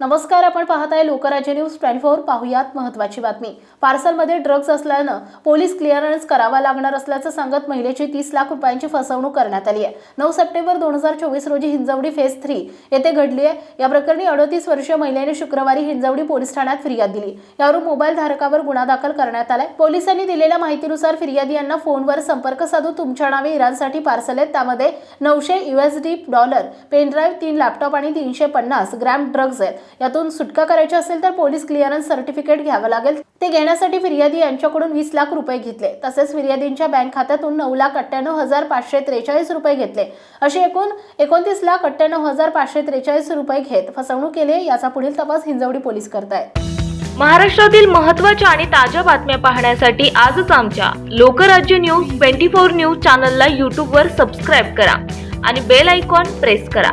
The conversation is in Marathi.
नमस्कार आपण पाहत आहे लोकराज्य न्यूज ट्वेंटी फोर. पाहुयात महत्वाची बातमी. पार्सलमध्ये ड्रग्ज असल्यानं पोलीस क्लिअरन्स करावा लागणार असल्याचं सांगत महिलेची तीस लाख रुपयांची फसवणूक करण्यात आली आहे नऊ सप्टेंबर दोन हजार चोवीस रोजी हिंजवडी फेज थ्री येथे घडली आहे या प्रकरणी अडतीस वर्षीय महिलेने शुक्रवारी हिंजवडी पोलीस ठाण्यात फिर्याद दिली. यावरून मोबाईल धारकावर गुन्हा दाखल करण्यात आलाय. पोलिसांनी दिलेल्या माहितीनुसार फिर्यादी यांना फोनवर संपर्क साधून तुमच्या नावे इराणसाठी पार्सल आहेत. त्यामध्ये नऊशे डी डॉलर पेनड्राईव्ह तीन लॅपटॉप आणि तीनशे पन्नास ग्रॅम ड्रग्ज आहेत. यातून सुटका करायची असेल तर पोलीस क्लिअरन्स सर्टिफिकेट घ्यावं लागेल. ते घेण्यासाठी फिर्यादी यांच्याकडून वीस लाख रुपये घेतले. तसेच फिर्यादींच्या बँक खात्यातून नऊ लाख अठ्ठ्याण्णव हजार पाचशे त्रेचाळीस रुपये घेतले. असे एकूण एकोणतीस लाख अठ्ठ्याण्णव हजार पाचशे त्रेचाळीस रुपये घेत फसवणूक केली याचा पुढील तपास हिंजवडी पोलीस करतायत. महाराष्ट्रातील महत्त्वाच्या आणि ताज्या बातम्या पाहण्यासाठी आजच आमच्या Lokrajya news twenty four news चॅनलला यूट्यूबवर सबस्क्राईब करा आणि बेल आयकॉन प्रेस करा.